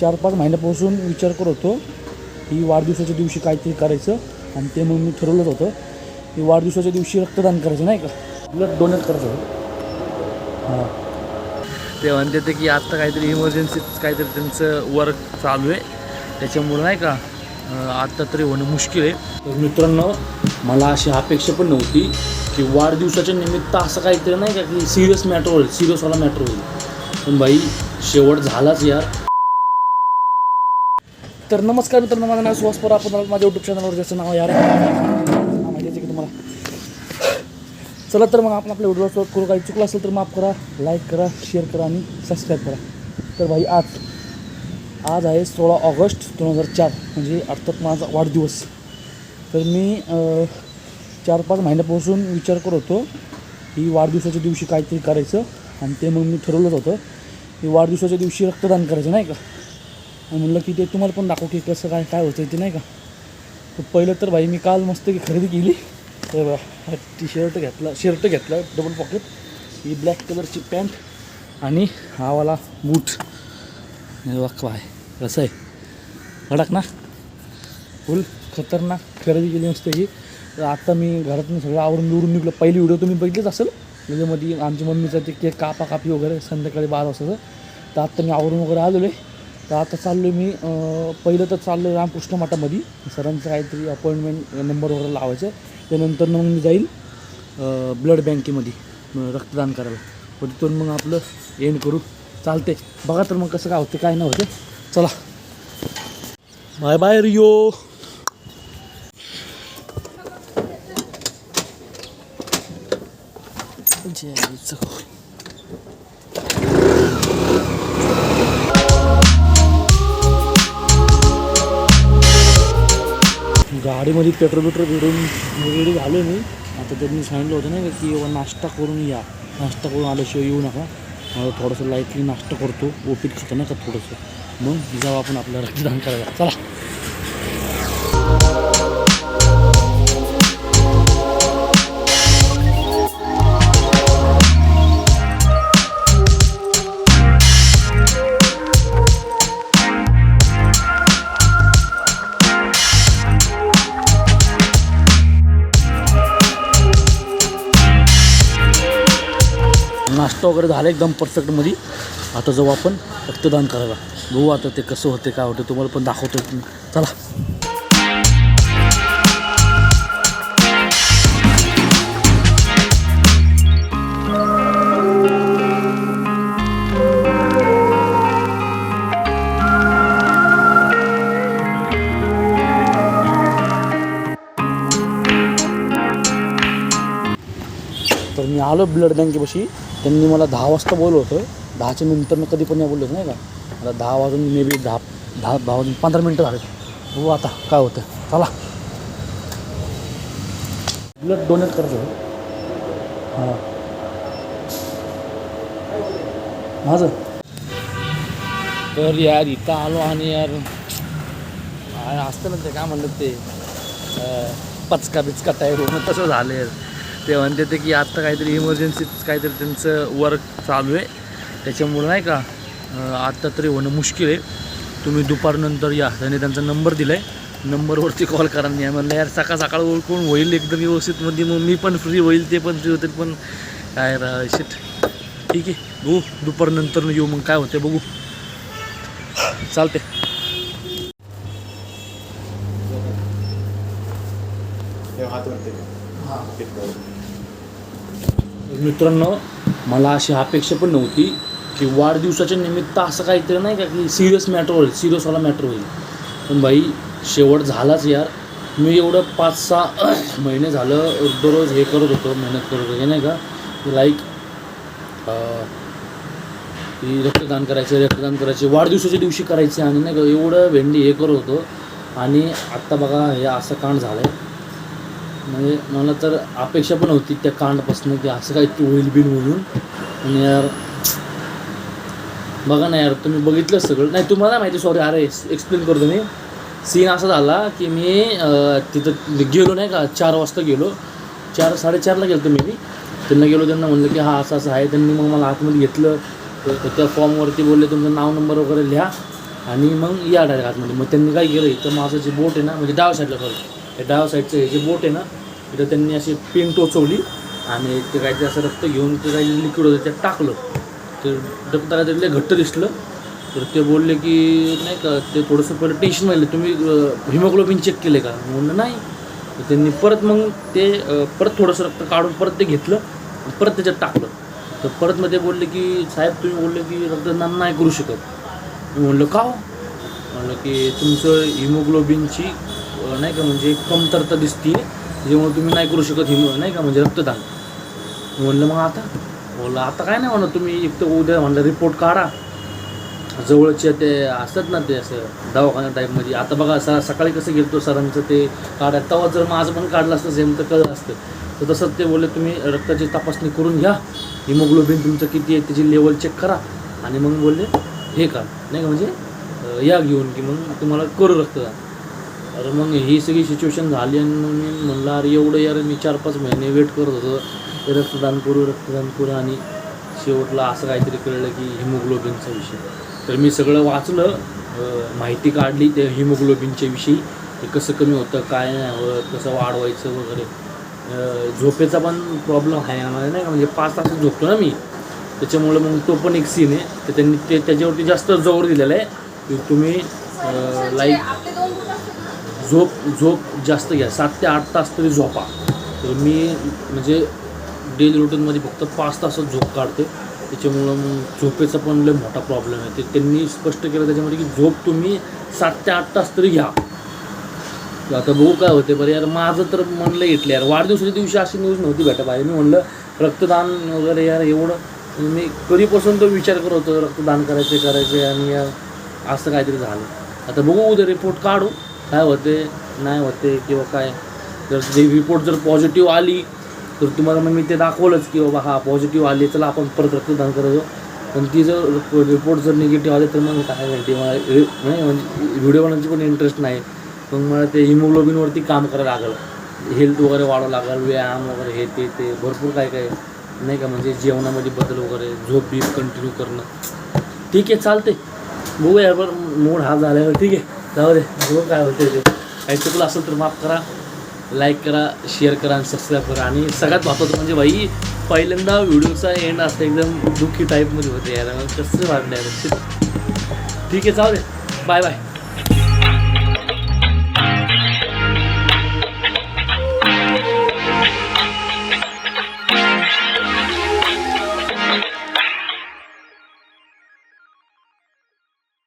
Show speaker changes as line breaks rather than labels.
चार पाच महिन्यापासून विचार करत होतो की वाढदिवसाच्या दिवशी काहीतरी करायचं आणि ते मग मी ठरवलंच होतं की वाढदिवसाच्या दिवशी रक्तदान करायचं नाही का? ब्लड डोनेट करायचं हां.
ते म्हणते ते की आत्ता काहीतरी इमर्जन्सीच काहीतरी त्यांचं वर्क चालू आहे. त्याच्यामुळं नाही का आत्ता तरी होणं मुश्किल आहे.
तर मित्रांनो मला अशी अपेक्षा पण नव्हती की वाढदिवसाच्या निमित्त असं काहीतरी नाही का की सिरियस मॅटर होईल सिरियसवाला मॅटर होईल. पण बाई शेवट झालाच यार. तर नमस्कार मित्रांनो माझं नाव सुहास आपण माझ्या यूट्यूब चॅनलवर ज्याचं नाव यार. माहिती आहे की तुम्हाला. चला तर मग आपण आपल्या व्हिडिओ सुरुवात करू काही चुकलं असेल तर माफ करा लाईक करा शेअर करा आणि सबस्क्राईब करा. तर भाई आज आज आहे सोळा ऑगस्ट दोन हजार चार म्हणजे अर्थात माझा वाढदिवस. तर मी चार पाच महिन्यापासून विचार करत होतो की वाढदिवसाच्या दिवशी काहीतरी करायचं. आणि ते मग मी ठरवलंच होतं की वाढदिवसाच्या दिवशी रक्तदान करायचं नाही का? म्हणलं की ते तुम्हाला पण दाखव की कसं काय काय होतं ते नाही का. तर पहिलं तर भाई मी काल मस्त की खरेदी केली. तर हा टी शर्ट घेतला शर्ट घेतला डबल पॉकेट ही ब्लॅक कलरची पॅन्ट आणि हावाला बूट हे बघ कसं आहे. कडक ना. फुल खतरनाक खरेदी केली मस्त ही. तर आता मी घरातून सगळं आवरून निवडून निघलो. पहिली व्हिडिओ तुम्ही बघितलीच असेल. म्हणजे त्याच्यामध्ये आमची मम्मीचं ते केक कापा कापी वगैरे संध्याकाळी बारा वाजताचं. तर आत्ता मी आवरून वगैरे आलेलो आहे. तर आता चाललो आहे मी पहिलं तर चाललो रामकृष्ण मठामध्ये. सरांचं काहीतरी अपॉइंटमेंट नंबर वगैरे लावायचं त्यानंतर मग मी जाईल ब्लड बँकेमध्ये रक्तदान करायला. मग तिथून मग आपलं एंड करू. चालते बघा तर मग कसं काय होते काय नाही होते चला. बाय बाय रियो. जायचं. गाडीमध्ये पेट्रोल बिट्रोल भरून रेडी झालो मी. आता त्यांनी सांगितलं होतं नाही की बाबा नाश्ता करून या. नाश्ता करून आल्याशिवाय येऊ नका. मला थोडंसं लाईटली नाश्ता करतो. ओपीत खातो नाही का थोडंसं. मग जाऊ आपण आपलं रक्तदान करायला. चला. रक्त वगैरे झालं एकदम परफेक्टमध्ये. आता जाऊ आपण रक्तदान करायला. बघू आता ते कसं होते काय होते तुम्हाला पण दाखवतो चला. तर मी आलो ब्लड बँकेपाशी त्यांनी मला दहा वाजता बोलवलं होतं. दहाच्या नंतर मग कधी पण नाही बोललो नाही का? मला दहा वाजून मे बी दहा दहा दहा वाजून पंधरा मिनटं झाले बघू आता काय होतं. चला. ब्लड डोनेट करायचं होतं. हां. माझं. तर यार इथं आलो आणि यार असतं ना ते काय म्हणतात ते पचका बिचका तयार होणं तसं झालं यार
ते म्हणते ते की आत्ता काहीतरी इमर्जन्सीच काहीतरी त्यांचं वर्क चालू आहे. त्याच्यामुळं नाही का आत्ता तरी होणं मुश्किल आहे. तुम्ही दुपारनंतर या. त्याने त्यांचा नंबर दिला आहे नंबरवरती कॉल करा. नाही म्हणलं यार सकाळ सकाळ ओळखून होईल एकदम व्यवस्थित. मध्ये मग मी पण फ्री होईल ते पण फ्री होतील. पण काय शिट ठीक आहे. बघू दुपारनंतर येऊ मग. काय होते बघू चालते
मित्रांनो मला अशी अपेक्षा पण नव्हती की वाढदिवसाच्या निमित्त असं काहीतरी नाही का की सिरियस मॅटर होईल सिरियसवाला मॅटर होईल. पण भाई शेवट झालाच यार. मी एवढं पाच सहा महिने झालं दररोज हे करत होतो मेहनत करत होतो हे नाही का? लाईक रक्तदान करायचं रक्तदान करायचे वाढदिवसाच्या दिवशी करायचे आणि नाही का एवढं भेंडी हे करत होतो. आणि आत्ता बघा हे असं कांड झालं आहे म्हणजे मला तर अपेक्षा पण होती त्या कांडपासून की असं काही तू होईल बिल म्हणून. आणि यार बघा ना यार तुम्ही बघितलं सगळं. नाही तुम्हाला माहिती सॉरी अरे एक्सप्लेन करतो मी. सीन असा झाला की मी तिथं गेलो नाही का चार वाजता गेलो. चार साडेचारला गेलो मी मी. त्यांना गेलो त्यांना म्हणलं की हा असं असं आहे. त्यांनी मग मला आतमध्ये घेतलं. तर त्या फॉर्मवरती बोलले तुमचं नाव नंबर वगैरे लिहा. आणि मग या डायरेक्ट आतमध्ये. मग त्यांनी काय केलं इथं माझं जे बोट आहे ना म्हणजे डाव्या साईडला सॉरी हे डाव्या साईडचं हे जे बोट आहे ना तिथं त्यांनी अशी पिन टोचवली आणि ते काहीतरी असं रक्त घेऊन ते काही लिक्विड होतं त्यात टाकलं. ते रक्त काहीतरी घट्ट दिसलं. तर ते बोलले की नाही का ते थोडंसं पहिलं टेन्शन राहिलं तुम्ही हिमोग्लोबिन चेक केले का? म्हणलं नाही. तर त्यांनी परत मग ते परत थोडंसं रक्त काढून परत ते घेतलं परत त्याच्यात टाकलं. तर परत मग ते बोलले की साहेब तुम्ही बोलले की रक्तदान नाही करू शकत. मी म्हणलं का हो? म्हणलं की तुमचं हिमोग्लोबिनची नाही का म्हणजे कमतरता दिसते त्याच्यामुळे तुम्ही नाही करू शकत हिम नाही का म्हणजे रक्तदान. म्हणलं मग आता? बोललं आता काय नाही म्हणलं तुम्ही एक तर उद्या म्हणलं रिपोर्ट काढा. जवळचे ते असतात ना ते असं दवाखान्या टाईपमध्ये आता बघा सर सकाळी कसं गेलतो सरांचं ते काढा तेव्हा जर माझं पण काढलं असतं सेम तर कळलं असतं. तर तसंच ते बोलले तुम्ही रक्ताची तपासणी करून घ्या. हिमोग्लोबिन तुमचं किती आहे त्याची लेवल चेक करा. आणि मग बोलले हे का नाही का म्हणजे या घेऊन की मग तुम्हाला करू रक्तदान. अरे मग ही सगळी सिच्युएशन झाली आणि मग मी म्हणलं अरे एवढं यार मी चार पाच महिने वेट करत होतो. रक्तदान करू रक्तदान करू आणि शेवटला असं काहीतरी कळलं की हिमोग्लोबिनचा विषय. तर मी सगळं वाचलं माहिती काढली त्या हिमोग्लोबिनच्या विषयी ते कसं कमी होतं काय नाही होत कसं वाढवायचं वगैरे. झोपेचा पण प्रॉब्लेम आहे आम्हाला नाही का? म्हणजे पाच तास झोपतो ना मी. त्याच्यामुळं मग तो पण एक सीन आहे. तर त्यांनी ते त्याच्यावरती जास्त जोर दिलेला आहे. की तुम्ही लाईक झोप झोप जास्त घ्या. सात ते आठ तास तरी झोपा. तर मी म्हणजे डेली रुटीनमध्ये फक्त पाच तासच झोप काढते. त्याच्यामुळं मग झोपेचा पण लय मोठा प्रॉब्लेम आहे. ते त्यांनी स्पष्ट केलं त्याच्यामध्ये की झोप तुम्ही सात ते आठ तास तरी घ्या. आता बघू काय होते बरं यार माझं तर म्हणलं घेतलं यार. वाढदिवसाच्या दिवशी अशी न्यूज नव्हती भेटा पाहिजे मी म्हणलं रक्तदान वगैरे यार एवढं. मी कधीपासून तो विचार करत होतो रक्तदान करायचे करायचे आणि यार असं काहीतरी झालं. आता बघू उद्या रिपोर्ट काढू. काय होते नाही होते किंवा काय. जर ते रिपोर्ट जर पॉझिटिव्ह आली तर तुम्हाला मग मी ते दाखवलंच की बाबा हा पॉझिटिव्ह आली चला आपण परत रक्तदान करायचो. पण ती जर रिपोर्ट जर निगेटिव्ह आले तर मग काय माहिती मला नाही म्हणजे व्हिडिओ बनवायची पण इंटरेस्ट नाही. मग मला ते हिमोग्लोबिनवरती काम करायला लागलं. हेल्थ वगैरे वाढावं लागेल व्यायाम वगैरे हे ते ते भरपूर काय काय. नाही का म्हणजे जेवणामध्ये बदल वगैरे झोप बीप कंटिन्यू करणं. ठीक आहे चालते बघूया बरं मूड हा झाल्यावर ठीक आहे. जाऊ दे बघू काय होते ते. काही चुकलं असेल तर माफ करा. लाईक करा शेअर करा आणि सबस्क्राईब करा. आणि सगळ्यात महत्त्वाचं म्हणजे भाई पहिल्यांदा व्हिडिओचा एंड असं एकदम दुःखी टाईपमध्ये होते यार कसं वाटलं यार ठीक आहे जाऊ दे बाय बाय